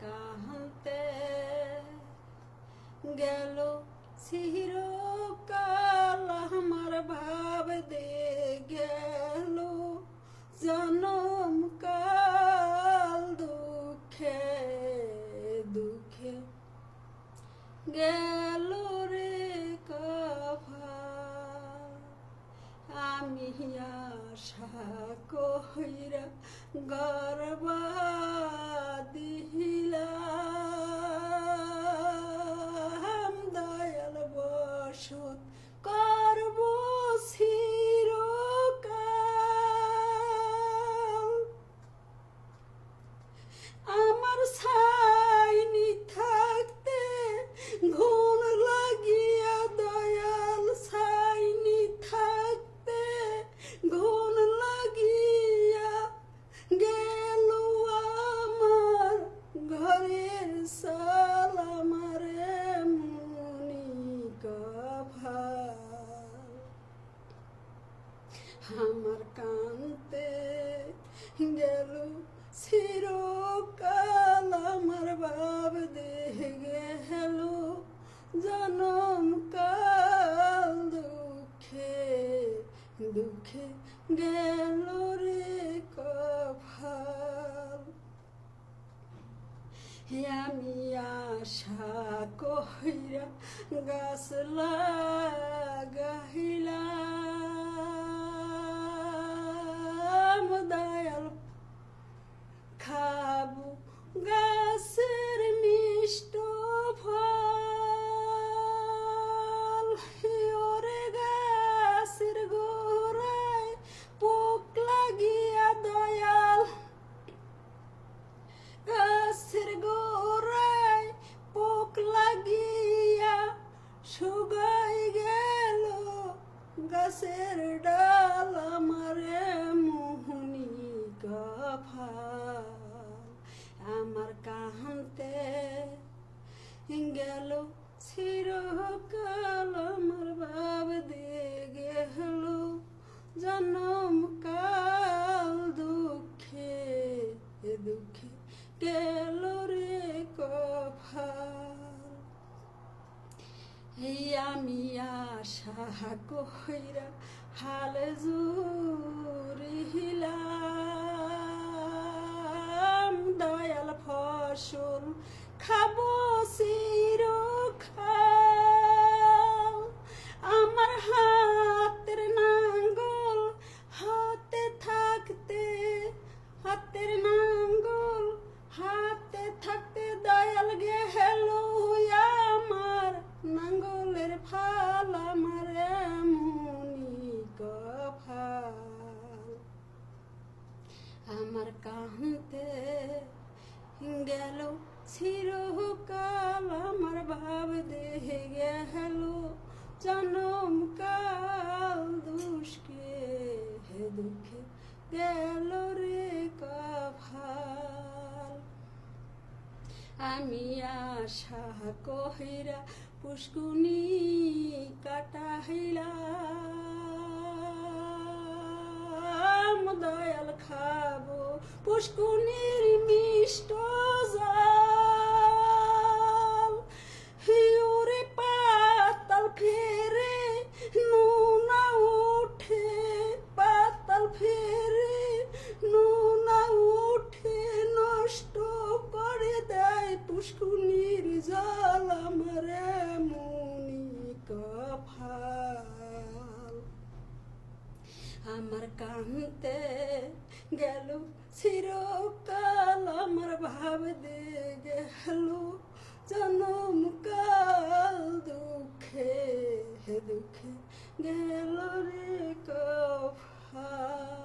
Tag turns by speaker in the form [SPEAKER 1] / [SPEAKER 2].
[SPEAKER 1] কাহতে গেল চিরকাল আমার ভাব দে গেল জনম কাল দুঃখে দুঃখে গেল আমি আশা কইরা গর্বা দিলাম আমার কান্তে গেল চিরকাল, আমার বাব দেখে গেল জনম কাল দুঃখে দুঃখে গেল রে কফাল আমি আশা কহিরা গাছ লাগাইলাম sinner died. আশা কইরা হাল জুরিলাম দয়াল ফসল খাব চিরকাল। আমার হাতের নাঙ্গল হাতে থাকতে, হাতের নাঙ্গল হাতে থাকতে দয়াল গেল আমার নাঙ্গলের ফাল আমার মুনি কফাল আমার কাহতে গেল চিরকাল আমার ভাব দেহে গেল জনম আমি আশা কহিরা পুষ্কুনি কাটাইলাম দয়াল খাব পুষ্কুনির মিষ্ট চিরকাল আমার ভাব দে গেল জনম কাল দুঃখে দুঃখে গেল রে কফাল